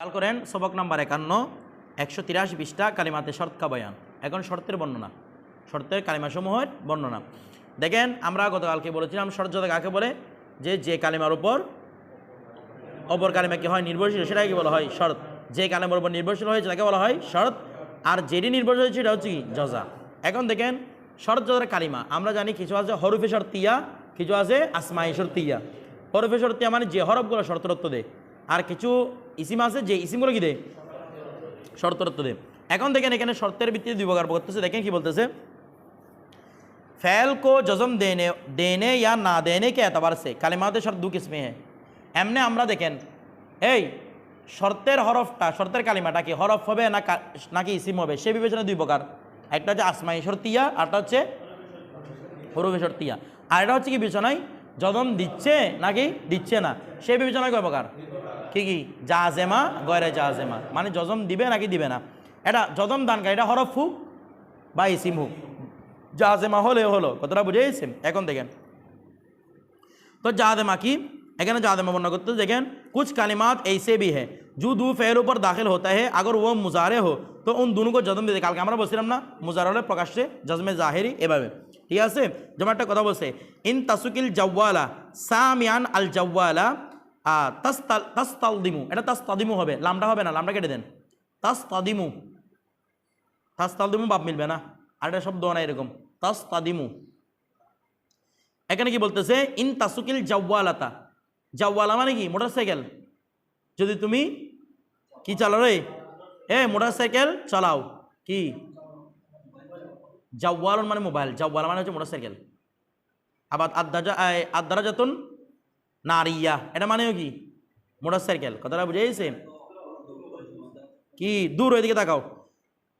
খেয়াল করেন, সবক নাম্বার একান্ন, একশো তিরাশি পৃষ্ঠা কালিমাতে শর্ত কাবায়ান এখন শর্তের বর্ণনা। শর্তের কালিমাসমূহের বর্ণনা। দেখেন, আমরা গতকালকে বলেছিলাম, শর্ত কাকে বলে? যে যে কালিমার উপর অপর কালিমা কি হয় নির্ভরশীল, সেটাকে বলা হয়? শরৎ যে কালিমার উপর নির্ভরশীল হয়েছে, তাকে বলা হয় শরৎ আর যেটি নির্ভরশীল হয়েছে, সেটা হচ্ছে কি? জজা। এখন দেখেন শরৎ কালিমা, আমরা জানি কিছু আছে হরফে শর্তিয়া কিছু আছে আসমাই শর্তিয়া হরফে শর্তিয়া মানে যে হরফগুলো শর্তরত্ব দেয়। আর কিছু ইসিম আছে যে ইসিমগুলো কি দেয় শর্তরত্ব দেয় এখন দেখেন এখানে শর্তের ভিত্তিতে দুই প্রকার করতেছে দেখেন কি বলতেছে फैल को जज़म देने देने या ना देने के एतबार से কালিমাত শর্ত দু কিসমে হ্যাঁ এমনি আমরা দেখেন এই শর্তের হরফটা শর্তের কালিমাটা কি হরফ হবে না কা- নাকি ইসিম হবে সে বিবেচনা দুই প্রকার একটা হচ্ছে আসমাই শর্তিয়া আরটা হচ্ছে হরফে শর্তিয়া আর এটা হচ্ছে কি বিবেচনায় যদম দিচ্ছে নাকি দিচ্ছে না সে বিবেচনায় কয় প্রকার কি কি জাজেমা গয়রে জাজেমা মানে যজম দিবে নাকি দিবে না এটা যদম দানকা এটা হরফ হুক বা ইসিম হুক জাজেমা হলে হলো কতটা বুঝে গেছেন এখন দেখেন तो जादमा की এখানে জাদেমা বর্ণনা করতে দেখেন कुछ कालिमात ऐसे भी है जो दो फेलों पर दाखिल होता है अगर वो मुजारे हो तो उन दोनों को জজম দিতে কালকে আমরা বলছিলাম না মুজারে হলে প্রকাশ্যে জজমে জাহেরি এভাবে ঠিক আছে যেমন একটা কথা বলছে ইন তাসুকিল জাওয়ালা সামিয়ান আল জাওয়ালা তাস্তাল, তাস্তালদিমু। এটা তাস্তাদিমু হবে। লামটা হবে না লামটা কেটে দেন। তাস্তাদিমু তাস্তালদিমু বাপ মিলবে না। আর একটা শব্দ না এরকম। তাস্তাদিমু এখানে কি বলতেছে? ইন তাসুকিল জাওয়ালাতা। জাওয়ালা মানে কি? মোটরসাইকেল। যদি তুমি কি চালাও রে? এ, মোটরসাইকেল চালাও। কি? জাওয়ালন মানে মোবাইল। জাওয়ালা মানে হচ্ছে মোটরসাইকেল। আবার আদাজা আদারা যাতন নারিয়া, এটা মানেও কি? মোটরসাইকেল, কথাটা বুঝে গেছে কি? দূর ওইদিকে তাকাও।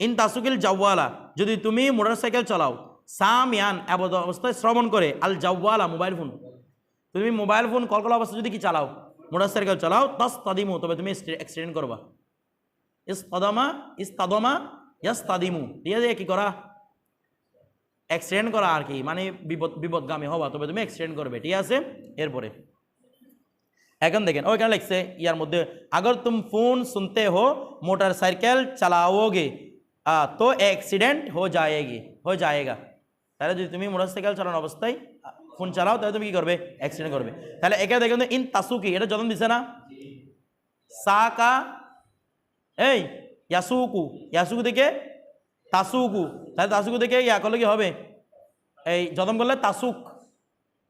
ইন তাসুকিল জাওয়ালা, যদি তুমি মোটরসাইকেল চালাও, সামিয়ান আবদ অবস্থায় শ্রবণ করে, আল জাওয়ালা মোবাইল ফোন। তুমি মোবাইল ফোন কল করা অবস্থায় যদি কি চালাও, মোটরসাইকেল চালাও, তাস তাদিমু, তবে তুমি অ্যাক্সিডেন্ট করবা। ইস তদমা, ইস তাদমা, ইয়াস তাদিমু। ঠিক আছে কি করা? অ্যাক্সিডেন্ট করা আর কি মানে বিপদ বিপদগামী হওয়া, তবে তুমি অ্যাক্সিডেন্ট করবে, ঠিক আছে? এরপরে। এখন দেখেন ওইখানে লিখছে, ইয়ার মধ্যে, আগর তুম ফোন শুনতে হো, মোটর সাইকেল চালাওগে তো অ্যাক্সিডেন্ট হো যায়গি, হো যায়গা। তাহলে যদি তুমি মোটরসাইকেল চালানো অবস্থায় ফোন চালাও, তাহলে তুমি কি করবে? অ্যাক্সিডেন্ট করবে। তাহলে এখানে দেখুন, ইন তাসুকি এটা যতন দিছে না? সাকা, এই, ইয়াসুকু ইয়াসুকু থেকে তাসুকু, তাহলে তাসুকু থেকে ইয়া করলে কি হবে? এই যতন করলে তাসুক।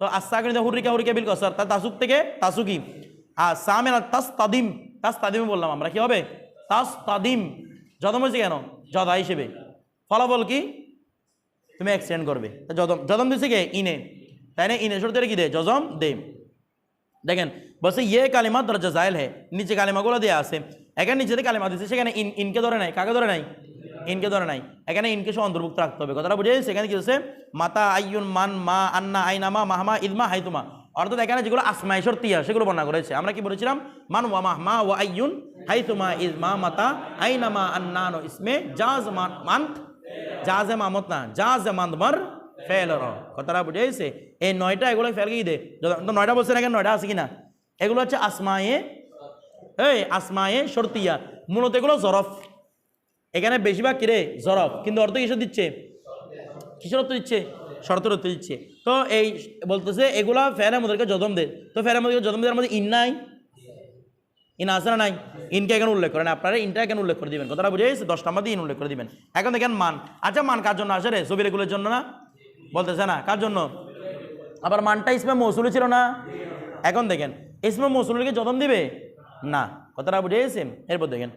তো আস্তা কিন্তু হুরিকা হুরিকা বিল কসার তার তাসুক থেকে তাসুকি। আর সামে না তাস তাদিম তাস তাদিম বললাম আমরা, কি হবে? তাস তাদিম যদম হয়েছে কেন? যদা হিসেবে। ফলাফল কি? তুমি অ্যাক্সিডেন্ট করবে। তা যদম যদম দিছে কে? ইনে। তাই না? ইনে। সরতে কি দে? যজম দে। দেখেন, বলছে ইয়ে কালিমা দরজা জায়েল হে। নিচে কালিমাগুলো দেওয়া আছে। এখানে নিচেতে কালিমা দিচ্ছে সেখানে ইন ইনকে ধরে নাই। কাকে ধরে নাই? ইনকে ধরে নাই। এখানে ইনকে সব অন্তর্ভুক্ত রাখতে হবে। কথাটা বুঝে সেখানে কি হচ্ছে? মাতা আইয়ুন মান মা আন্না আইনামা মাহমা ইদমা হাইতুমা। অর্থাৎ এখানে যেগুলো আসমাই শর্তিয়া সেগুলো বর্ণনা করেছে। আমরা কি বলেছিলাম? মান ওয়া মাহমা ওয়া আইয়ুন হাইতুমা ইজমা মাতা আইনামা আন্নানো ইসমে জাজ মান মান্ত। জাজে মামত না, জাজে মান্ত মার ফেল র। কথাটা বুঝে গেছে? এই নয়টা এগুলো ফেল কি দে? নয়টা বলছে না কেন? নয়টা আছে কিনা? এগুলো হচ্ছে আসমায়ে এই, আসমায়ে শর্তিয়া মূলত এগুলো জরফ। এখানে বেশিরভাগ কিরে জরফ। কিন্তু অর্থ কিসের দিচ্ছে? কিসের অর্থ দিচ্ছে? শর্তের অর্থ দিচ্ছে। তো এই বলতেছে, এগুলা ফেরের মধ্যে যদম দে। তো ফেরের মধ্যে যদম দেওয়ার মধ্যে ইন নাই? ইন আছে না নাই? ইনকে এখানে উল্লেখ করেন। আপনারা ইনটা এখানে উল্লেখ করে দিবেন। কথাটা বুঝে গেছে? দশ নাম্বার দিয়ে ইন উল্লেখ করে দিবেন। এখন দেখেন মান। আচ্ছা মান কার জন্য আসে রে? ছবি রেগুলের জন্য না? বলতেছে না। কার জন্য? আবার মানটা ইসমে মৌসুলি ছিল না? এখন দেখেন, ইসমে মৌসুলিকে যতন দিবে? না। কথাটা বুঝে গেছেন এরপর দেখেন।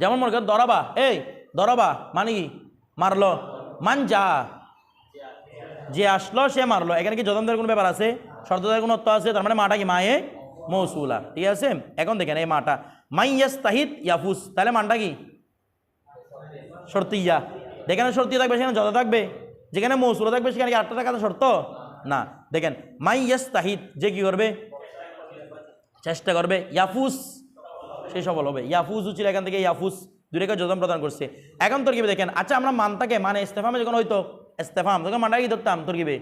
যেমন মনে করেন দরাবা। এই, দরাবা মানে কি? মারলো। মান যা যে আসলো, সে মারলো। এখানে কি দেওয়ার কোনো ব্যাপার আছে? শর্ত দেওয়ার কোনো অর্থ আছে? তার মানে মাটা কি? মায়ে মৌসুলা। ঠিক আছে? এখন দেখেন এই মাটা। মাই ইয়াস তাহিদ ইয়াফুস। তাহলে মানটা কি? শর্তিয়া যেখানে শর্তিয়া থাকবে, সেখানে যত থাকবে। যেখানে মৌসুলা থাকবে, সেখানে কি আটটা টাকা শর্ত? না। দেখেন মাই ইয়াস তাহিদ যে কি করবে? চেষ্টা করবে। ইয়াফুস সে সফল হবে। ইয়াফুজ ছিল এখান থেকে, ইয়াফুস দুটাকে যোজন প্রদান করছে। এখন তোর কিবে দেখেন আচ্ছা আমরা মানটাকে মানে ইস্তেফামে যখন হইতো, ইস্তেফাম তখন মানটা কি ধরতাম, তোর কিবে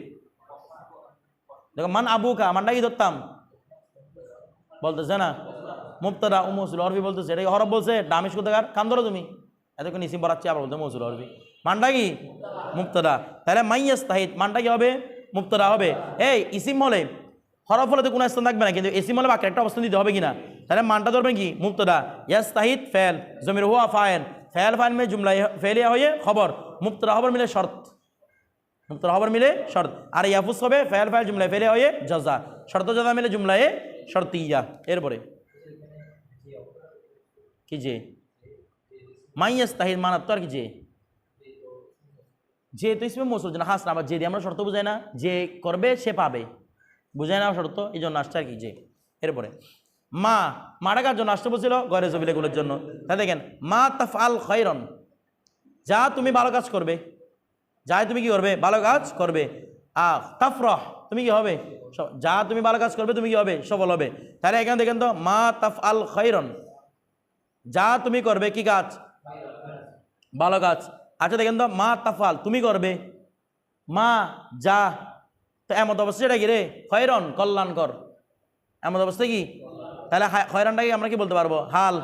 দেখো মান আবু কা মানটা কি ধরতাম? বলতেছে না? মুক্তদা ও মৌসুল হরফি বলতেছে, এটা হরফ বলছে? ডামিশ কোথাকার? কান ধরো তুমি। এতক্ষণ ইসিম পড়াচ্ছি, আবার বলতে মৌসুল হরফি মানটা কি? মুক্তদা তাহলে মাইয়াস তাহিদ মানটা কি হবে? মুক্তদা হবে। এই, ইসিম হলে হরফ হলে তো কোনো স্থান থাকবে না, কিন্তু ইসিম হলে বাক্যের একটা অবস্থান দিতে হবে কিনা? তাহলে মানটা ধরবেন কি? মুক্তদা। ইয়াস তাহিদ ফেল, জমির হুয়া ফায়েন ফেল ফাইন মে জুমলা ফেলিয়া হয়ে খবর, মুক্তদা খবর মিলে শর্ত। মুক্তদা খবর মিলে শর্ত। আর ইয়াফুস হবে ফেল ফায়েল জুমলায় ফেলে হয়ে জজা। শর্ত জজা মিলে জুমলায় শর্তিয়া। এরপরে, কি যে? মাই মাইয়াস তাহিদ মানাত তো আর কি যে? যে তো ইসমে মৌসুল হাস না আবার যে দিয়ে আমরা শর্ত বুঝাই না। যে করবে, সে পাবে। বুঝাই না শর্ত এই জন্য আসছে আর কি যে, এরপরে, মা মারা কার জন্য আসতে বলছিল গরে জবিলেগুলোর জন্য। তাই দেখেন, মা তাফ আল খৈরন যা তুমি ভালো কাজ করবে যাই তুমি কি করবে, ভালো কাজ করবে। আ, তাফরহ, তুমি কি হবে? যা তুমি ভালো কাজ করবে, তুমি কি হবে? সফল হবে। তাহলে এখানে দেখেন তো, মা তাফ আল খৈরন যা তুমি করবে, কি কাজ? ভালো কাজ। আচ্ছা দেখেন তো, মা তাফাল তুমি করবে। মা, যা তো এমত অবস্থা এটা কি রে? খয়রন, কল্যাণকর। এমত অবস্থা কি? তাহলে হা- খয়রানটাকে আমরা কি বলতে পারব? হাল।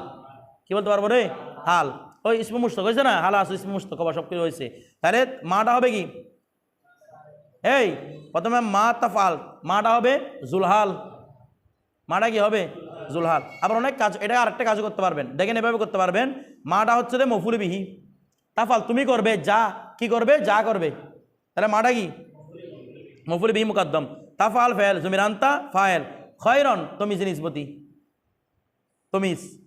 কি বলতে পারব রে? হাল। ওই ইসমু মুস্তক হয়েছে না? হাল আছে ইসমু মুস্তক সব কিছু হয়েছে। তাহলে মাটা হবে কি? এই, প্রথমে মা তাফাল মাটা হবে জুলহাল। মাটা কি হবে? জুলহাল। আবার অনেক কাজ, এটা আরেকটা কাজ করতে পারবেন। দেখেন এভাবে করতে পারবেন। মাটা হচ্ছে রে মফুল বিহি। তাফাল তুমি করবে, যা কি করবে, যা করবে। তাহলে মাটা কি? মফুল বিহি মুকাদ্দম। তাফাল ফেল জমিরান্তা ফায়েল খয়রন যে নিসবতি। তমিস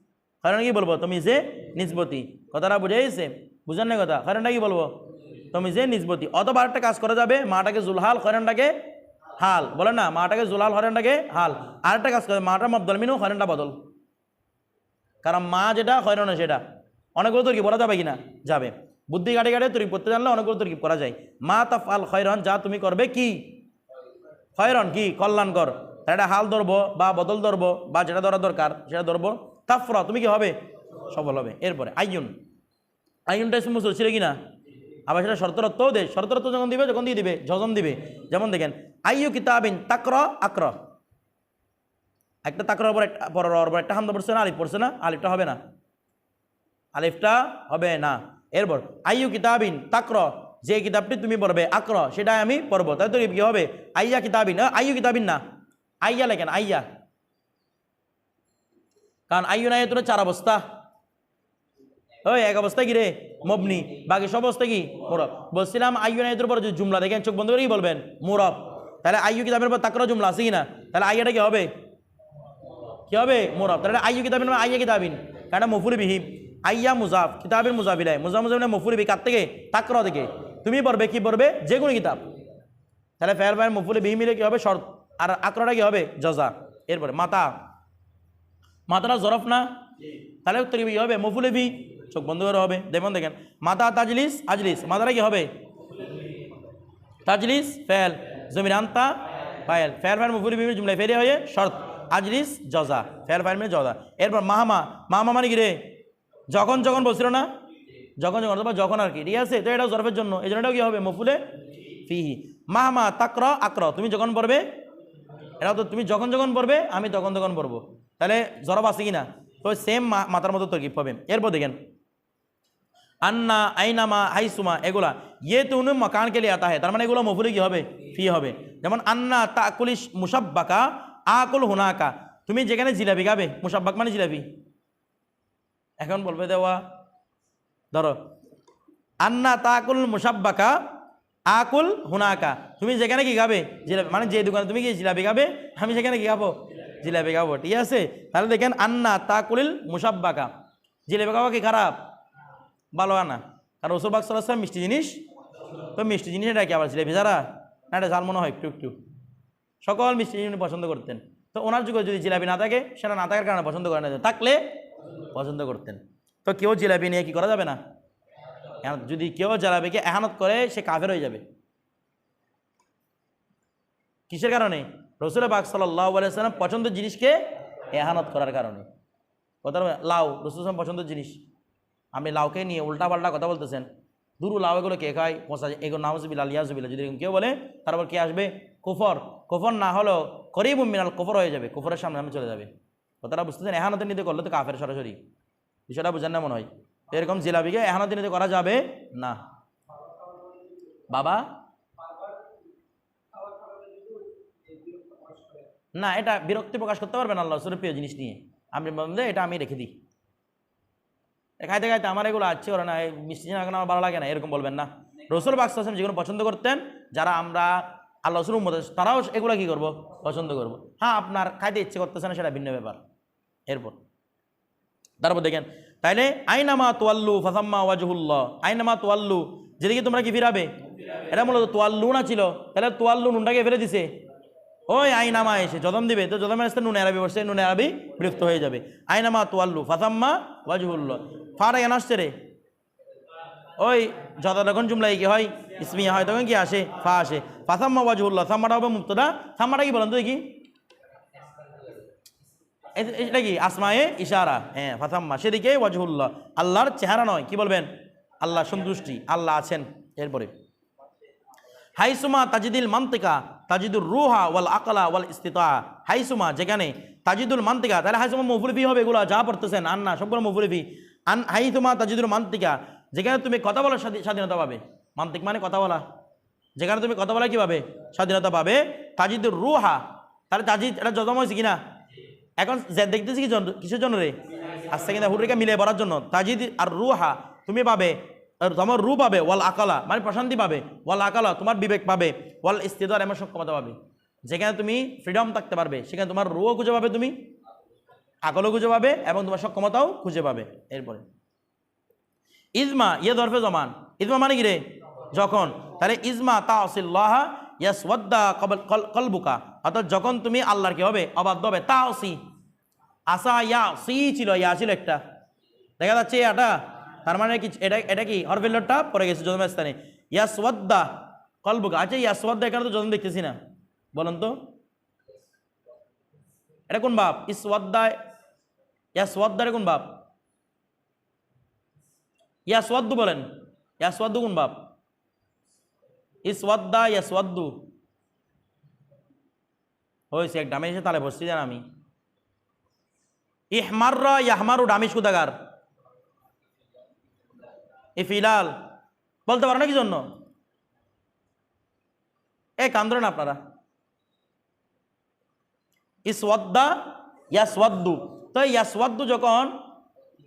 খয়রন কি বলব? তুমি যে নিসবতি। কথাটা বুঝে গেছে? বুঝেন না কথা? খয়রনটা কি বলব? তুমি যে নিসবতি। অথবা আরেকটা কাজ করা যাবে, মাটাকে জুলহাল, খয়রনটাকে হাল। বলে না, মাটাকে জুলাল হরেনটাকে হাল। আরেকটা কাজ করে মাটা মবদল মিনু হরেনটা বদল। কারণ মা যেটা হয়রানো সেটা। অনেকগুলো কি, বলা যাবে কিনা যাবে। বুদ্ধি গাড়ি গাড়ি তরকিব করতে জানলে অনেকগুলো তরকিব করা যায়। মা তাফ আল খয়রন, যা তুমি করবে কি? খয়রন কি? কল্যাণকর এটা হাল ধরবো বা বদল ধরবো বা যেটা ধরা দরকার সেটা ধরবো। তাফরা, তুমি কি হবে? সফল হবে। এরপরে, আইয়ুন। আইয়ুনটা এসে মুসল ছিল কিনা? আবার সেটা শর্তরত্বও দেয় শর্তরত্ব যখন দিবে, যখন দিয়ে দিবে যজন দিবে। যেমন দেখেন, আইয়ু কিতাবিন তাকর আক্র। একটা তাকর একটা পর একটা হামদা পড়ছে না, আলিফ পড়ছে না? আলিফটা হবে না। আলিফটা হবে না। এরপর, আইয়ু কিতাবিন তাকর যে কিতাবটি তুমি পড়বে, আক্র সেটা আমি পড়ব। তাই তো কি হবে? আইয়া কিতাবিন আইয়ু কিতাবিন না। আইয়া লেখেন, আইয়া কারণ, আইয়ু না তোর চার অবস্থা। ওই, এক অবস্থা কি রে? মবনি বাকি সব অবস্থা কি? মুরব বলছিলাম, আইয়ু না এর পর যদি জুমলা দেখেন, চোখ বন্ধ করে কি বলবেন, মুরব তাহলে, আইয়ু কিতাবের পর তাকর জুমলা আছে কি না? তাহলে, আইয়াটা কি হবে? কি হবে? মুরব তাহলে, আইয়ু কিতাবিন আইয়া কিতাবিন কারণ মফুরি বিহিম আইয়া মুজাফ, কিতাবের মুজাফিলাই। মুজাফ মুজাফ মানে মফুরি বি কার থেকে তাকরা থেকে তুমি পড়বে, কি পড়বে? যে কোনো কিতাব। তাহলে ফের ফের মফুরি বিহি মিলে কি হবে? শর্ত। আর আকরাটা কি হবে? জজা। এরপরে, মাতা। মাতাটা জরফ না? তাহলে উত্তর কি হবে? মফুলে বি। চোখ বন্ধ করে হবে। দেখুন, দেখেন। মাতা তাজলিস, আজলিস। মাতাটা কি হবে? তাজলিস, ফেল। জমির আন্তা, ফায়েল। ফের ফায়ের মুফুলি বিবি জুমলাই ফেরে হয়ে, শর্ত। আজলিস, জজা। ফের ফায়ের মানে জজা। এরপর মাহামা। মাহামা মানে কি রে? যখন যখন বলছিল না? যখন যখন, অথবা যখন আর কি। ঠিক আছে তো এটাও জরফের জন্য। এই জন্য এটাও কি হবে? মফুলে? ফিহি। মাহামা তাকর আক্র। তুমি যখন পড়বে এটা তো তুমি যখন যখন পড়বে, আমি তখন তখন পড়ব। তাহলে জরব আছে কি না তো সেম মাথার মতো তরকিব পাবে এরপর দেখেন। আন্না, আইনামা, হাইসুমা, এগুলা। ইয়ে তো উনি মকান কে লিয়ে আতা হয় তার মানে এগুলো মফুলে কি হবে? ফি হবে। যেমন, আন্না তাকুলিস মুসাব্বাকা, আকুল হুনাকা। তুমি যেখানে জিলাপি খাবে, মুসাব্বাক মানে জিলাপি? এখন বলবে দেওয়া। ধরো, আন্না তাকুল মুসাব্বাকা, আকুল হুনাকা। তুমি যেখানে কি খাবে? জিলাপি। মানে যে দোকানে তুমি কি জিলাপি খাবে? আমি সেখানে কি খাব? জিলাপি খাব। ঠিক আছে? তাহলে দেখেন, আন্না তাকুলিল মুসাব্বাকা। জিলাপি খাওয়া কি খারাপ? ভালো আনা কারণ ওসব বাক্স মিষ্টি জিনিস, তো মিষ্টি জিনিস এটা কি আবার জিলাপি? যারা? না, এটা ঝাল মনে হয় একটু একটু। সকল মিষ্টি জিনিস পছন্দ করতেন। তো ওনার যুগে যদি জিলাপি না থাকে, সেটা না থাকার কারণে পছন্দ করে না। থাকলে পছন্দ করতেন। তো কেউ জিলাপি নিয়ে কি করা যাবে না? যদি কেউ জিলাপিকে এহানত করে, সে কাফের হয়ে যাবে। কিসের কারণে? রসুল বাক সাল্লাহ সাল্লাম পছন্দের জিনিসকে এহানত করার কারণে। কথা লাউ, রসুল পছন্দের জিনিস। আপনি লাউকে নিয়ে উল্টা পাল্টা কথা বলতেছেন। দুরু লাউ এগুলো কে খায়? পচা এগুলো নামজবিল্লা লিয়াজবিল্লা যদি কেউ বলে তারপর কে আসবে? কুফর। কুফর না হলেও করিব মিনাল কুফর হয়ে যাবে। কুফরের সামনে আমি চলে যাবে কথাটা বুঝতেছেন এহানতের নিতে করলে তো কাফের সরাসরি। বিষয়টা বুঝেন না মনে হয়? এরকম জিলাপিকে এহানতের নিতে করা যাবে না। বাবা? না, এটা বিরক্তি প্রকাশ করতে পারবেন আল্লাহ রসুলের প্রিয় জিনিস নিয়ে। আমি যে, এটা আমি রেখে দিই। খাইতে খাইতে আমার এগুলো আছে, ওরা না মিষ্টি এখন আমার ভালো লাগে না, এরকম বলবেন না। রসুল বাক্সাম যেগুলো পছন্দ করতেন, যারা আমরা আল্লাহ রসুল তারাও এগুলো কি করব? পছন্দ করব। হ্যাঁ আপনার খাইতে ইচ্ছে করতেছে না, সেটা ভিন্ন ব্যাপার। এরপর। তারপর দেখেন, তাইলে আইনামা তোয়াল্লু ফাসাম্মা ওয়াজহুল্লাহ। আইনামা তোয়াল্লু, যেদিকে তোমরা কি ফিরাবে? এটা মূলত তোয়াল্লু না ছিল? তাহলে তোয়াল্লু নুনটাকে ফেলে দিছে। ওই আইনামা এসে যদম দিবে, তো যদমের আসতে নুন আরবি বসে, নুন আরবি বিরক্ত হয়ে যাবে। আইনামা তোয়াল্লু ফাসাম্মা ওয়াজহুল্লাহ। ফারা কেন আসছে রে। ওই যত যখন জুমলাই কি হয়, ইসমিয়া হয়, তখন কি আসে? ফা আসে। ফাসাম্মা ওয়াজহুল্লাহ, সাম্মাটা হবে মুক্তদা সাম্মাটা কি বলেন তো দেখি। এটা কি? আসমায়ে ইশারা। হ্যাঁ ফাতাম্মা। সেদিকে ওয়াজহুল্লাহ। আল্লাহর চেহারা নয়, কি বলবেন? আল্লাহ সন্তুষ্টি। আল্লাহ আছেন। এরপরে, হাইসুমা তাজিদুল মান্তিকা, তাজিদুর রুহা ওয়াল আকলা ওয়াল ইস্তিতা। হাইসুমা, যেখানে তাজিদুল মান্তিকা, তাহলে হাইসুমা মফুলিফি হবে এগুলো, যা পড়তেছেন আন্না সবগুলো মফুলিফি আন হাইসুমা তাজিদুল মান্তিকা, যেখানে তুমি কথা বলার স্বাধী- স্বাধীনতা পাবে। মান্তিক মানে কথা বলা। যেখানে তুমি কথা বলা কি পাবে? স্বাধীনতা পাবে। তাজিদুর রুহা, তাহলে তাজিদ এটা যদম হয়েছে কিনা? এখন দেখতেছি কি কিসের জন্য রে? আস্তে কিন্তু হুরিকা মিলে পড়ার জন্য। তাজিদ আর রুহা, তুমি পাবে তোমার রু পাবে, ওয়াল আকালা মানে প্রশান্তি পাবে, ওয়াল আকালা, তোমার বিবেক পাবে, ওয়াল ইস্তিদার এমন সক্ষমতা পাবে। যেখানে তুমি ফ্রিডম থাকতে পারবে, সেখানে তোমার রুও খুঁজে পাবে তুমি, আকলও খুঁজে পাবে, এবং তোমার সক্ষমতাও খুঁজে পাবে। এরপরে, ইজমা ইয়ে দরফে জমান। ইজমা মানে কি রে? যখন। তাহলে ইজমা তা কল- কলবুকা। অর্থাৎ যখন তুমি আল্লাহর কি হবে অবাধ্য হবে, তাও আসি আসা ইয়া, সি ছিল, ইয়া ছিল একটা। দেখা যাচ্ছে এটা তার মানে কি, এটা এটা কি, হরফিল্লরটা? পড়ে গেছে জন্মের স্থানে। ইয়াসওয়াদ্দা কলবুকা। আচ্ছা ইয়াসওয়াদ্দা এখানে তো জন্ম দেখতেছি না। বলুন তো। এটা কোন বাপ? ইসওয়াদ্দা, ইয়াসওয়াদ্দারে কোন বাপ? ইয়াসওয়াদ্দু বলেন। ইয়াসওয়াদ্দু কোন বাপ? ইসওয়াদ্দা ইয়াসওয়াদ্দু। হয়েছে এক ডামে এসে তালে বসছি জান আমি। ইহমাররা ইয়াহমারু ডামিস কুদাগার ইফিলাল বলতে পারো না কি জন্য? এ কান্দ্র না আপনারা। ইসওয়াদ্দা ইয়াসওয়াদ্দু। তো ইয়াসওয়াদ্দু যখন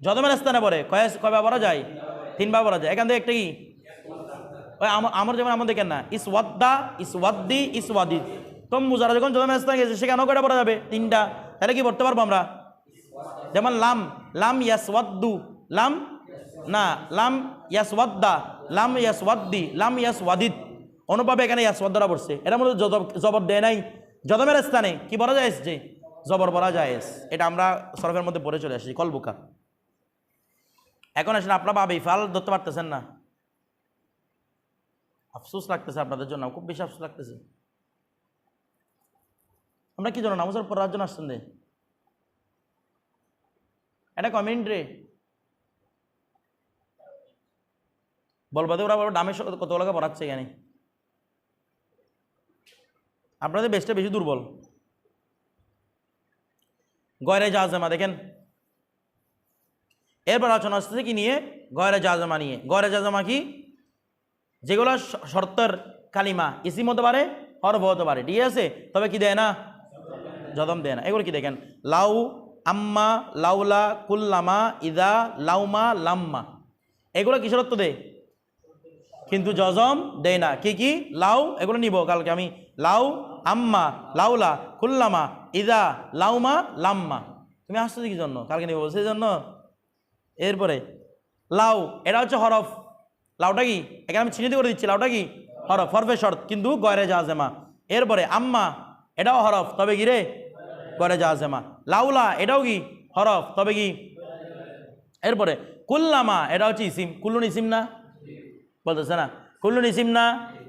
যদমের স্থানে পড়ে, কয় কয়বার বলা যায়? তিনবার বলা যায়। এখান থেকে একটা কি? আমর যেমন আমাদের কেন না, ইসওয়াদ্দা, ইসওয়াদ্দি ইসওয়াদি তো মুজারা যখন যদমের স্থানে গেছে সেখানেও কয়টা পড়া যাবে? তিনটা। তাহলে কি পড়তে পারব আমরা? যেমন লাম লাম ইয়াসওয়াদ্দু, লাম, না, লাম ইয়াসওয়াদ্দা, লাম ইয়াসওয়াদ্দি, লাম ইয়াসওয়াদিদ। অনুভাবে এখানে ইয়াসওয়াদ্দারা পড়ছে। এটা মূলত জব- জবর দেয় নাই। যদমের স্থানে কি বলা যায় যে জবর বলা যায় এটা আমরা সরফের মধ্যে পড়ে চলে আসছি কলবুকা। এখন আসলে আপনার ভাবি, ফাল ধরতে পারতেছেন না। আফসোস লাগতেছে আপনাদের জন্য, খুব বেশি আফসোস লাগতেছে। আমরা কি জন্য, নামাজের পড়ার জন্য আসছেন দে এটা কমেন্ট রে। বলবাদে ওরা দামের সাথে কত টাকা পড়াচ্ছে এখানে? আপনাদের বেশটা বেশি দুর্বল। গয়রে জাজমা দেখেন। এরপর আলোচনা আসতেছে কি নিয়ে? গয়রে জাজমা নিয়ে। গয়রে জাজমা কি? যেগুলো শর্তের কালিমা, ইসিম হতে পারে, হরফ হতে পারে। ঠিক আছে? তবে কি দেয় না? যদম দেয় না। এগুলো কি দেখেন? লাউ, আম্মা, লাউলা, কুল্লামা, ইদা, লাউমা, লাম্মা। এগুলো কি শর্ত দেয়? কিন্তু জজম দেয় না। কি কি? লাউ, এগুলো নিব কালকে আমি। লাউ, আম্মা, লাউলা, কুল্লামা, ইদা, লাউমা, লাম্মা। তুমি আসছো কি জন্য? কালকে নিব। সেই জন্য? এরপরে, লাউ, এটা হচ্ছে হরফ। লাউটা কি? এখানে আমি চিহ্নিত করে দিচ্ছি, লাউটা কি? হরফ, হরফে শর্ত, কিন্তু গয়রে জাজেমা। এরপরে আম্মা, এটাও হরফ, তবে কি রে? গয়রে জাজেমা। লাউলা, এটাও কি? হরফ, তবে কি? এরপরে কুল্লামা এটা হচ্ছে ইসিম। কুল্লুন ইসিম না? বলতেছে না। কুল্লুন ইসিম না?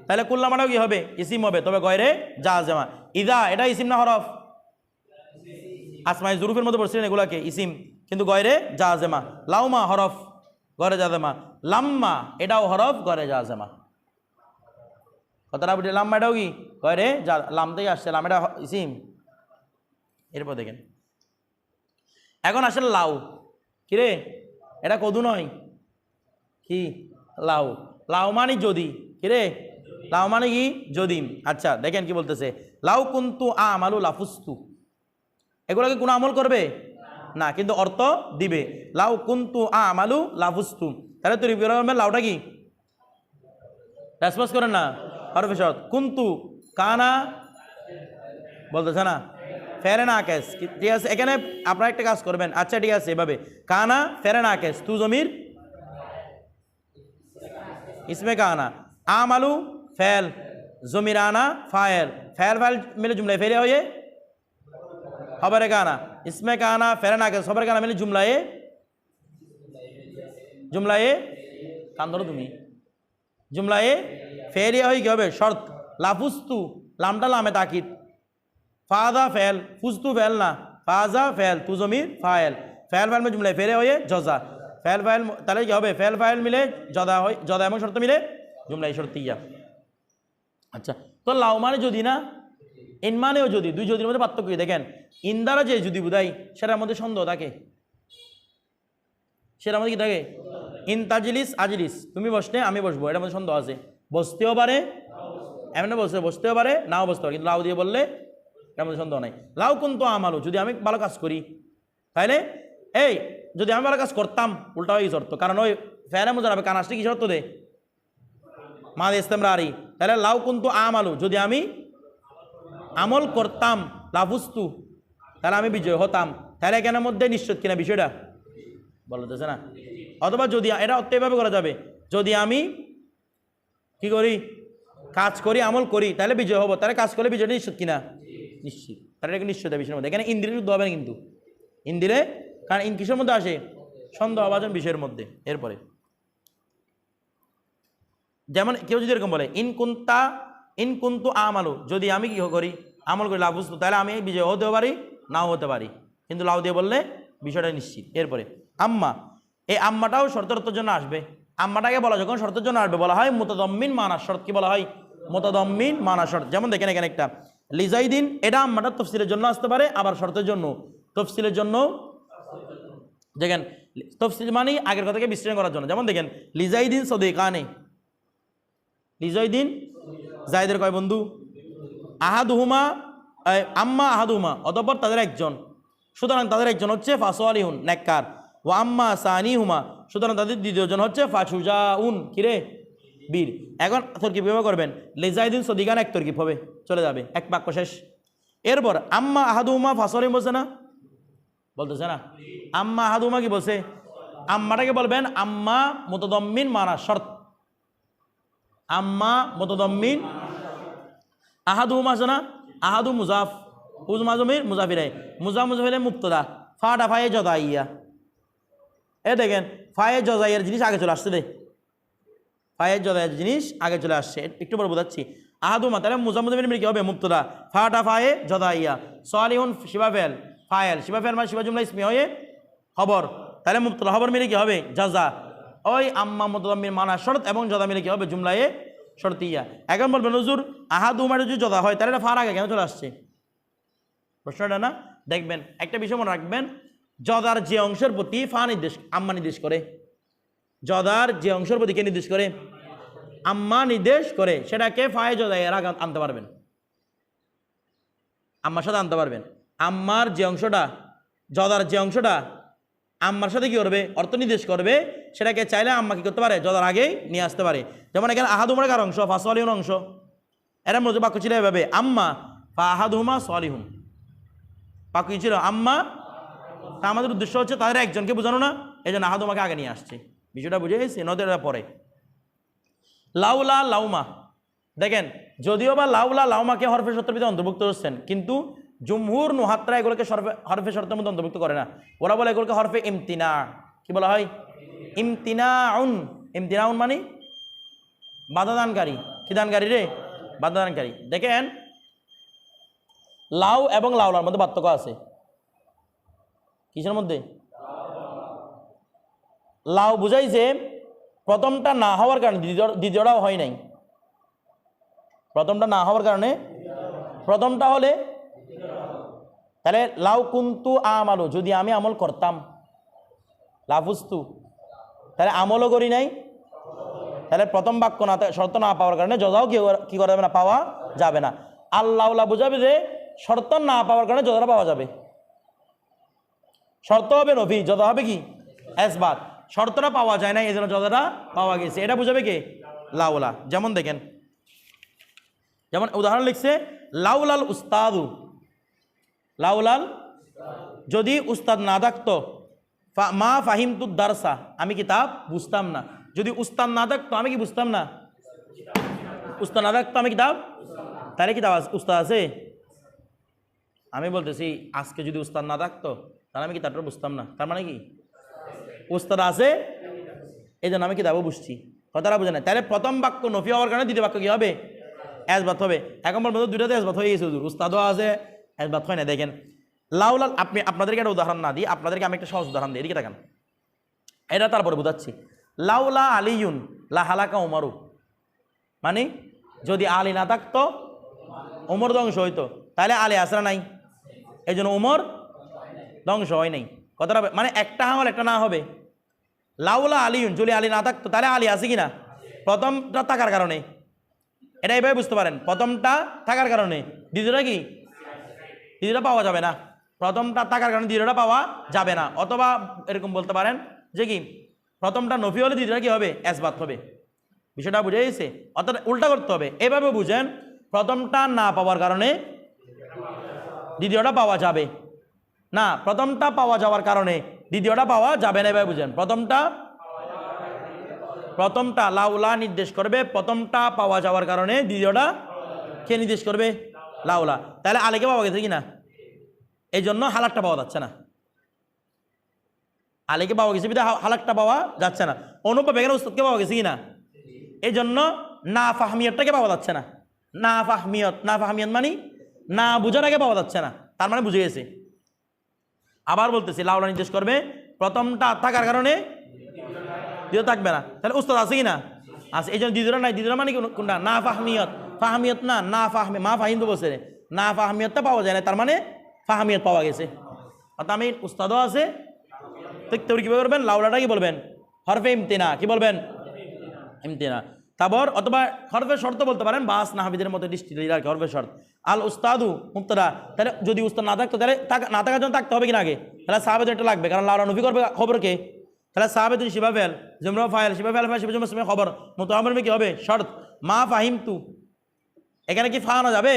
তাহলে কুল্লামাটাও কি হবে? ইসিম হবে, তবে গয়রে জাজেমা। ইদা, এটা ইসিম না হরফ? আসমাই জুরুফের মধ্যে পড়ছিলেন এগুলাকে, ইসিম। কিন্তু গয়রে জাজেমা। লাউমা, হরফ? গরে জাজেমা লাম্মা, এটাও হরফ গরে জাজেমা কথাটা বুঝে লাম্মা এটাও কি? গয়রে যা, লাম থেকে আসছে। লাম এটা ইসিম। এরপর দেখেন। এখন আসেন লাউ। কিরে? এটা কদু নয়। কি? লাউ। লাউ মানে যদি। কিরে? লাউ মানে কি? যদি আচ্ছা দেখেন কি বলতেছে। লাউ কুন্তু আমালু লাফুস্তু। এগুলোকে কোনো আমল করবে? না, কিন্তু অর্থ দিবে। লাউ কুন্তু আ আমালু লাফুস্তু তাহলে তুই বিরমের লাউটা কি? রেসপন্স করেন না। হরফে শরৎ। কুন্তু কানা, বলতেছে না? ফেরে না আকেশ ঠিক আছে, এখানে আপনারা একটা কাজ করবেন। আচ্ছা ঠিক আছে, এভাবে। কানা ফেরে না আকেশ তু জমির? ইসমে কানা। আমালু, ফেল। জমিরানা ফায়েল। ফেল ফেল মিলে জুমলে ফেরে হয়ে? খবরে কানা। इसमें का आना फेरना के खबर का आना मिले जुमला ये जुमला ये কান ধরো তুমি জুমলা এ ফেরিয়া হয়ে কি হবে শর্ত লাফুস্তু লামটা লামে তাকিদ ফাদা ফেল ফুস্তু ফেল না ফাজা ফেল তু জমির ফায়েল ফেল ফেল মে জুমলায় ফেরে হয়ে জজা ফেল ফাইল তাহলে কি হবে ফেল ফাইল মিলে জদা হয় জদা এবং শর্ত মিলে জুমলাই শর্তিয়া আচ্ছা তো লাউ মানে যদি না ইন মানেও যদি, দুই যদির মধ্যে পার্থক্য দেখেন, ইন দ্বারা যে যদি বুঝাই, সেটার মধ্যে সন্দেহ থাকে। সেটার মধ্যে কি থাকে? ইন তাজলিস আজলিস। তুমি বসলে, আমি বসবো, এটার মধ্যে সন্দেহ আছে। বসতেও পারে এমনি বসতে বসতেও পারে, নাও বসতে পারে, কিন্তু লাউ দিয়ে বললে এটার মধ্যে সন্দেহ নাই। লাউ কিন্তু আমালু, যদি আমি ভালো কাজ করি, তাইলে, এই, যদি আমি ভালো কাজ করতাম, উল্টা হয়ে শর্ত কারণ ওই ফ্যানে মজা হবে কানাসটি কি শর্ত দে? মা ইস্তেমরারি। তাহলে লাউ কিন্তু আমালু, যদি আমি আমল করতাম লাফুস্তু তাহলে আমি বিজয় হতাম। তাহলে এখানের মধ্যে নিশ্চিত কিনা বিষয়টা? বলতেছে না। অথবা যদি এটা অর্থ এভাবে করা যাবে। যদি আমি কি করি? কাজ করি, আমল করি, তাহলে বিজয় হব। তাহলে কাজ করলে বিজয়টা নিশ্চিত কিনা? নিশ্চিত। তাহলে এটা নিশ্চিত বিষয়ের মধ্যে। এখানে ইন্দিরে শুদ্ধ হবে না কিন্তু। ইন্দিরে কারণ ইন কিসের মধ্যে আসে? সন্দেহভাজন বিষয়ের মধ্যে। এরপরে। যেমন কেউ যদি এরকম বলে, ইন কুন্তা ইন কুন্তু আমালু, যদি আমি কি করি, আমল করি, লাভ বুঝতো তাহলে আমি বিজয় হতেও পারি, নাও হতে পারি। কিন্তু লাউ দিয়ে বললে বিষয়টা নিশ্চিত। এরপরে, আম্মা, এই আম্মাটাও শর্তরত্বের জন্য আসবে। আম্মাটাকে বলা, যখন শর্তের জন্য আসবে, বলা হয় মোতাদম্মিন মানা শর্ত, কি বলা হয়? মোতাদম্মিন মানা শর্ত। যেমন দেখেন এখানে একটা, লিজাইদিন, এটা আম্মাটা তফসিলের জন্য আসতে পারে, আবার শর্তের জন্য। তফসিলের জন্য, দেখেন, তফসিল মানে আগের কথাকে বিশ্লেষণ করার জন্য। যেমন দেখেন, লিজাইদিন সদিকানে। লিজাইদিন জায়দের কয় বন্ধু? আহাদুহুমা আম্মা আহাদুহুমা, অতঃপর তাদের একজন। সুতরাং তাদের একজন হচ্ছে ফাসো আলিহুন নেককার। ও আম্মা সানি হুমা সুতরাং তাদের দ্বিতীয়জন হচ্ছে ফাসুজা উন কিরে বীর। এখন তর্কিব কীভাবে করবেন? লেজাইদিন সদিকান এক তর্কিব হবে? চলে যাবে, এক বাক্য শেষ। এরপর আম্মা আহাদুহুমা ফাসো আলিম বলছে না? বলতেছে না? আম্মা আহাদুমা কি বলছে? আম্মাটাকে বলবেন আম্মা মুতদম্মিন মানা শর্ত। আম্মা মুতদম্মিন। আহাদুমা আছে না আহাদু মুজাফ। উজ মাজমির মুজাফিরে মুজা মুজাফিরে মুক্তদা ফাটা ফায়ে জদাইয়া এ দেখেন, ফায়ে জদাইয়ের জিনিস আগে চলে আসছে দে ফায়ের জদাইয়ের জিনিস আগে চলে আসছে। একটু পরে বোঝাচ্ছি। আহাদুমা তাহলে মুজা মুজাফির মিলে কি হবে? মুক্তদা ফাটা ফায়ে জদাইয়া সোয়ালিহুন শিবাফেল, ফায়েল। শিবাফেল মানে শিবা জুমলা ইসমি হয়ে খবর। তাহলে মুক্তদা খবর মিলে কি হবে? জাজা। ওই আম্মা মুতদাম্মির মানা শরত এবং জদা মিলে কি হবে? জুমলায়ে শর্তিয়া। এখন বলবেন নজুর আহাদু মারে যদি জদা হয়, তাহলে এটা ফার আগে কেন চলে আসছে? প্রশ্নটা না? দেখবেন, একটা বিষয় মনে রাখবেন, জদার যে অংশের প্রতি ফা নির্দেশ, আম্মা নির্দেশ করে। জদার যে অংশের প্রতি কে নির্দেশ করে? আম্মা নির্দেশ করে। সেটাকে ফায়ে জদা এর আগে আনতে পারবেন। আম্মার সাথে আনতে পারবেন। আম্মার যে অংশটা, জদার যে অংশটা আম্মার সাথে কি করবে? অর্থ নির্দেশ করবে। সেটাকে চাইলে আম্মা কি করতে পারে? যদার আগেই নিয়ে আসতে পারে। যেমন এখানে আহাদুমার কার অংশ? ফা ফাসলিহুন অংশ। এরা মূলত বাক্য ছিল এভাবে, আম্মা ফা আহাদুমা সলিহুন বাক্য ছিল? আম্মা তা আমাদের উদ্দেশ্য হচ্ছে তাদের একজনকে বোঝানো না এই জন্য আহাদুমাকে আগে নিয়ে আসছে। বিষয়টা বুঝে গেছি? নদের পরে। লাউলা লাউমা। দেখেন, যদিও বা লাউলা লাউমাকে হরফে ভিতরে অন্তর্ভুক্ত করছেন, কিন্তু জুমহুর নুহাত্রা এগুলোকে সরফে হরফে শর্তের মধ্যে অন্তর্ভুক্ত করে না। ওরা বলে এগুলোকে হরফে ইমতিনা। কি বলা হয়? ইমতিনাউন। ইমতিনাউন মানে বাধাদানকারী। কি দানকারী রে? বাধাদানকারী। দেখেন, লাউ এবং লাউলার মধ্যে পার্থক্য আছে। কিসের মধ্যে? লাউ বুঝাই যে, প্রথমটা না হওয়ার কারণে, দ্বিতীয়- দ্বিতীয়টাও হয় নাই। প্রথমটা না হওয়ার কারণে, প্রথমটা হলে তাহলে লাউ কুন্তু আমালু, যদি আমি আমল করতাম। লাফুস্তু তাহলে আমলও করি নাই। তাহলে প্রথম বাক্য না, শর্ত না পাওয়ার কারণে যজাও কি করা যাবে না, পাওয়া যাবে না। আল্লাহ বুঝাবে যে, শর্ত না পাওয়ার কারণে যজাটা পাওয়া যাবে। শর্ত হবে নফি, যজা হবে কি? এসবাত। শর্তটা পাওয়া যায় না এই জন্য যজাটা পাওয়া গেছে। এটা বুঝাবে কে? লাউলা। যেমন দেখেন, যেমন উদাহরণ লিখছে, লাউলাল উস্তাদু। লাউলাল, যদি উস্তাদ না থাকতো মা ফাহিম তু দারসা, আমি কিতাব বুঝতাম না। যদি উস্তাদ না থাকতো, আমি কি বুঝতাম না? উস্তাদ না থাকতো, আমি কিতাব তাহলে কিতাব উস্তাদ আছে? আমি বলতেছি, আজকে যদি উস্তাদ না থাকতো, তাহলে আমি কিতাবটা বুঝতাম না। তার মানে কি? উস্তাদ আছে? এই জন্য আমি কিতাবও বুঝছি। কথাটা বুঝে না তাহলে প্রথম বাক্য নফি হওয়ার কারণে দ্বিতীয় বাক্য কি হবে? এসবাত হবে। এখন বলব দুইটাতে এসবাত হয়ে গেছে উস্তাদও আছে এসবাত হয় না দেখেন লাউলাল আপনি আপনাদেরকে একটা উদাহরণ না দিই, আপনাদেরকে আমি একটা সহজ উদাহরণ দিই, এদিকে দেখেন এটা তারপরে বোঝাচ্ছি। লাউলা আলিউন লা হালাকা উমারু। মানে যদি আলী না থাকতো ওমর ধ্বংস হইতো। তাহলে আলী আসরা নাই। এই জন্য ওমর ধ্বংস হয় নাই। কথাটা মানে একটা হল একটা না হবে। লাউলা আলিউন যদি আলী না থাকতো, তাহলে আলী আছে কি না প্রথমটা থাকার কারণে। এটা এভাবে বুঝতে পারেন। প্রথমটা থাকার কারণে। দ্বিতীয়টা কি? দ্বিতীয়টা পাওয়া যাবে না। প্রথমটা থাকার কারণে দ্বিতীয়টা পাওয়া যাবে না। অথবা এরকম বলতে পারেন যে কি, প্রথমটা নফি হলে দ্বিতীয়টা কী হবে? এসবাত হবে। বিষয়টা বুঝে গেছে? অর্থাৎ উল্টা করতে হবে। এভাবে বুঝেন, প্রথমটা না পাওয়ার কারণে দ্বিতীয়টা পাওয়া যাবে। না, প্রথমটা পাওয়া যাওয়ার কারণে দ্বিতীয়টা পাওয়া যাবে না, এভাবে বুঝেন। প্রথমটা প্রথমটা লাউলা নির্দেশ করবে, প্রথমটা পাওয়া যাওয়ার কারণে দ্বিতীয়টা কে নির্দেশ করবে? লাউলা তাহলে আলেকে পাওয়া গেছে কি না? এই জন্য হালাকটা পাওয়া যাচ্ছে না। আলেকে পাওয়া গেছে বিধা হালাকটা পাওয়া যাচ্ছে না। অনুপা বেগের উস্তাদকে পাওয়া গেছে কি না? এই জন্য না ফাহমিয়তটাকে পাওয়া যাচ্ছে না? না ফাহমিয়ত না ফাহমিয়ত মানে না বুঝার আগে পাওয়া যাচ্ছে না। তার মানে বুঝে গেছে। আবার বলতেছি লাউলা নির্দেশ করবে, প্রথমটা থাকার কারণে দ্বিতীয় থাকবে না। তাহলে উস্তাদ আছে কি না? আছে। এই জন্য দ্বিতীয়টা নাই। দ্বিতীয়টা মানে কোন- কোনটা? না ফাহমিয়ত। ফাহমিয়ত না না ফাহমি, মা ফাহিম তো রে। না ফাহমিয়তটা পাওয়া যায় না, তার মানে ফাহমিয়ত পাওয়া গেছে। অর্থাৎ আমি উস্তাদও আছে তোর কীভাবে করবেন লাউলাটা কি বলবেন? হরফে ইমতিনা, কি বলবেন? ইমতিনা। তারপর অথবা হরফে শর্ত বলতে পারেন, বাস নাহাবিদের মতো দৃষ্টি আর কি হরফে শর্ত। আল উস্তাদু মুক্তরা তাহলে যদি উস্তাদ না থাকতো, তাহলে না থাকার জন্য থাকতে হবে কিনা আগে? তাহলে সাহাবেদ একটা লাগবে, কারণ লাউলা নফি করবে খবর কে? তাহলে সাহাবেদ শিবা ফেল, জুমরা ফাইল, শিবা ফেল, ফাইল, শিবা জুমরা খবর। মোতামর কি হবে? শর্ত। মা ফাহিম তু এখানে কি ফাহানো যাবে?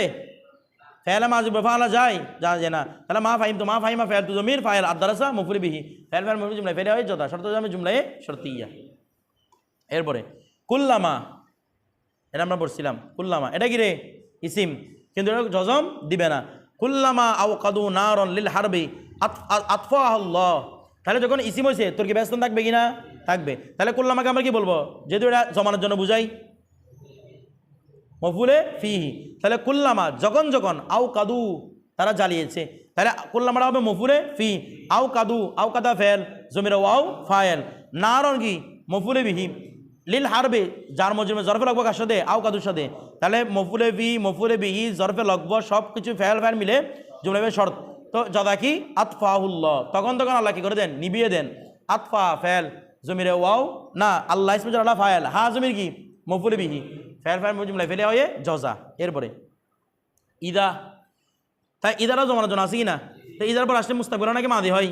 ফেলে মাঝে ফালা যায়? যা যায় না। তাহলে মা ফাহিম তো, মা ফাহিমা ফেল তু জমির ফাইল আদারসা মুফুরি বিহি। ফেল ফেল মুফুরি জুমলা ফেলে হয় যথা। শর্ত জামে জুমলায় শর্তিয়া। এরপরে, কুল্লামা, এটা আমরা পড়ছিলাম, কুল্লামা। এটা কি রে? ইসিম। কিন্তু এটা জজম দিবে না। কুল্লামা আও কাদু নারন লিল হারবি আতফা আল্লাহ তাহলে যখন ইসিম হয়েছে তোর কি ব্যস্ত থাকবে কি না? থাকবে। তাহলে কুল্লামাকে আমরা কি বলব? যেহেতু এটা জমানোর জন্য বুঝাই। মফুলে ফিহি। তাহলে কুল্লামা যখন যখন আও কাদু তারা জ্বালিয়েছে। তাহলে কুল্লামাটা হবে মফুলে ফি আও কাদু, আও কাদা ফেল, জমির ওয়াও ফায়েল। নারন কি? মফুলে বিহি। লিল হারবে, যার মজুমে জরফে লগব কার সাথে? আও কাদুর সাথে। তাহলে মফুলে বি মফুলে বিহি, জরফে লগব সব কিছু ফেল ফেল মিলে জুমলাবে শর্ত। তো যদা কি? আতফাহুল্লাহ। তখন তখন আল্লাহ কি করে দেন? নিবিয়ে দেন। আতফা ফেল, জমিরে ওয়াও, না, আল্লাহ ইসমুজ আল্লাহ ফায়েল। হা, জমির কি? মফুলে বিহি। ফেল ফেল জুমলায় ফেলে হয়ে জজা। এরপরে ইদা তাই ইদারও জমানোর জন্য কি না? তো ইদার পর আসলে মুস্তাকবেল নাকি মাদি হয়?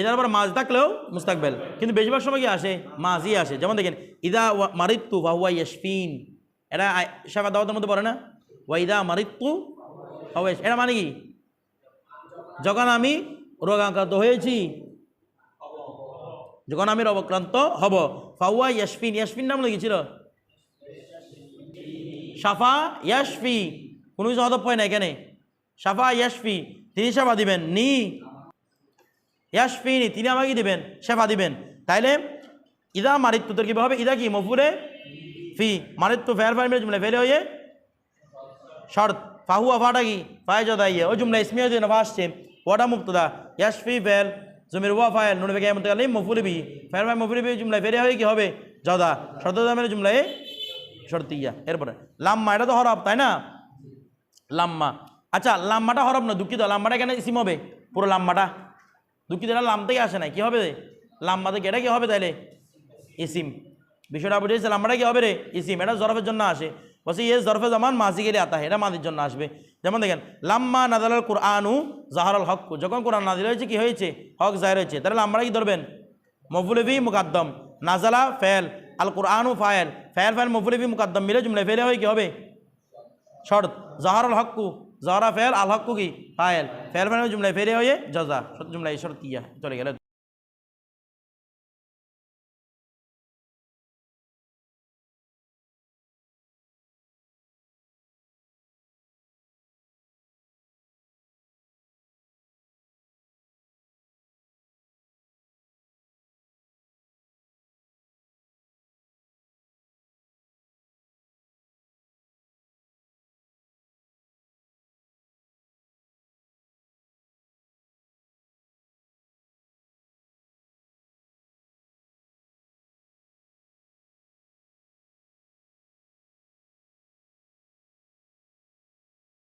ইদার পর মাঝ থাকলেও মুস্তাকবেল। কিন্তু বেশিরভাগ সময় কি আসে? মাঝি আসে। যেমন দেখেন ইদা মারিত্তু বা হুয়া ইয়াসফিন এটা শাখা দাওয়াতের মধ্যে পড়ে না? ওয়া ইদা মারিত্তু হাওয়া এটা মানে কি? যখন আমি রোগাক্রান্ত হয়েছি, যখন আমি রোগাক্রান্ত হব ফাওয়া ইয়াসফিন ইয়াসফিন নাম লেগেছিল? সাফা ইয়াসফি কোনো কিছু হদপ হয় না এখানে। সাফা ইয়াসফি তিনি সেবা দিবেন। নি। ইয়াসফি নি তিনি আমাকে দিবেন। সেবা দিবেন। তাইলে ইদা মারিত্তু তোর কীভাবে হবে? ইদা কি? মফুরে ফি। মারিত্তু ফেয়ার ফায়ার মেরে জুমলা ফেলে হয়ে শর্ত। ফাহুয়া ফাটা কি? ফায় জদা ইয়ে ওই জুমলা ইসমিয়া দিন আসছে ওয়াটা মুক্তদা। ইয়াসফি ফেল জমির ওয়া ফাইল নুন বেগে এমন তাহলে মফুলি বি ফের ভাই মফুলি বি জুমলায় ফেরে হয়ে কি হবে? জদা। শর্ত জুমলায় শর্তিয়া। এরপরে, লাম্মা, এটা তো হরফ, তাই না? লাম্মা। আচ্ছা লাম্বাটা হরফ না, দুঃখিত লাম্বাটা এখানে ইসিম হবে, পুরো লাম্বাটা দুঃখিত, এটা লাম থেকে আসে না কি হবে? রে লাম্বা থেকে এটা কি হবে তাইলে? ইসিম। বিষয়টা বুঝেছে লাম্বাটা কি হবে রে? ইসিম, এটা জরফের জন্য আসে। বসে ইয়ে জরফে জামান মাসি গেলে আতা এটা মাদির জন্য আসবে। যেমন দেখেন, লাম্মা নাদাল কোরআনু জাহারুল হক যখন কোরআন নাজিল হয়েছে, কি হয়েছে? হক জাহির হয়েছে। তাহলে লাম্বাটা কি ধরবেন? মফুলভি মুকাদ্দম। নাজালা ফেল। আল কোরআনু ফায়েল ফেল ফেল মফুলভি মুকাদ্দম মিলে জুমলে ফেলে হয় কি হবে শর্ত জাহারুল হক্কু জাহরা ফেল আল হক্কু কি ফায়েল ফেল ফেল জুমলায় ফেরে হয়ে জজা জুমলাই শর্তিয়া চলে গেল